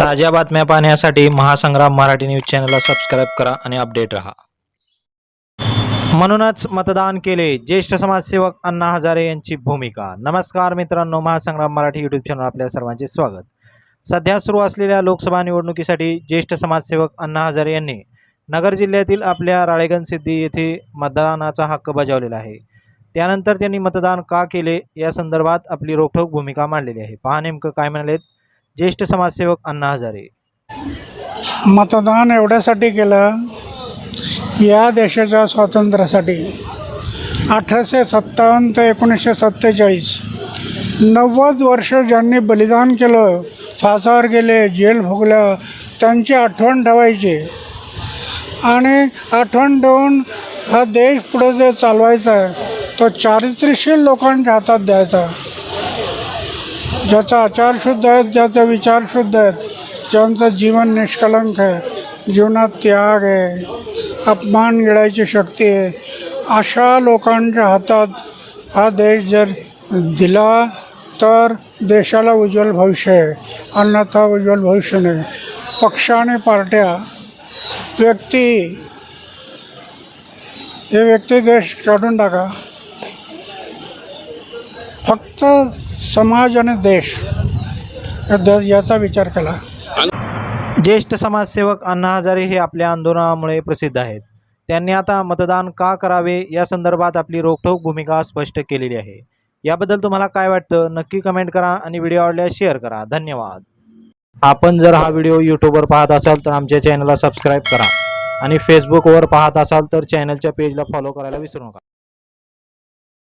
ताज्या बातम्या पाहण्यासाठी महासंग्राम मराठी न्यूज चॅनलला सबस्क्राईब करा आणि अपडेट राहा. म्हणूनच मतदान केले. ज्येष्ठ समाजसेवक अण्णा हजारे यांची भूमिका. नमस्कार मित्रांनो महासंग्राम मराठी यूट्यूब चॅनल आपल्या सर्वांचे स्वागत. सध्या सुरू असलेल्या लोकसभा निवडणुकीसाठी ज्येष्ठ समाजसेवक अण्णा हजारे यांनी नगर जिल्ह्यातील आपल्या राळेगण सिद्धी येथे मतदानाचा हक्क बजावलेला आहे. त्यानंतर त्यांनी मतदान का केले? या संदर्भात आपली रोखोक भूमिका मांडलेली आहे. पहा नेमकं काय म्हणालेत ज्येष्ठ समाजसेवक अण्णा हजारे. मतदान एवढ्यासाठी केलं या देशाच्या स्वातंत्र्यासाठी. अठराशे सत्तावन्न ते एकोणीसशे सत्तेचाळीस. नव्वद वर्ष ज्यांनी बलिदान केलं फासावर गेले जेल भोगलं त्यांची आठवण ठेवायची. आणि आठवण ठेवून हा देश पुढे जे चालवायचा आहे तो चारित्र्यशील लोकांच्या हातात द्यायचा. ज्याचा आचार शुद्ध आहेत ज्याचा विचार शुद्ध आहेत ज्यांचं जीवन निष्कलंक आहे जीवनात त्याग आहे अपमान गिळायची शक्ती आहे अशा लोकांच्या हातात हा देश जर दिला तर देशाला उज्ज्वल भविष्य आहे अन्यथा उज्ज्वल भविष्य नाही. पक्ष आणि पार्ट्या व्यक्ती हे व्यक्ती देश काढून टाका. फक्त समाज आणि देश द- याचा विचार केला. ज्येष्ठ समाजसेवक अण्णा हजारे हे आपल्या आंदोलनामुळे प्रसिद्ध आहेत. त्यांनी आता मतदान का करावे या संदर्भात आपली रोखठोक भूमिका स्पष्ट केलेली आहे. याबद्दल तुम्हाला काय वाटतं नक्की कमेंट करा आणि व्हिडिओ आवडल्यास शेअर करा. धन्यवाद. आपण जर हा व्हिडिओ यूट्यूबवर पाहत असाल तर आमच्या चॅनलला सबस्क्राईब करा आणि फेसबुकवर पाहत असाल तर चॅनलच्या पेजला फॉलो करायला विसरू नका.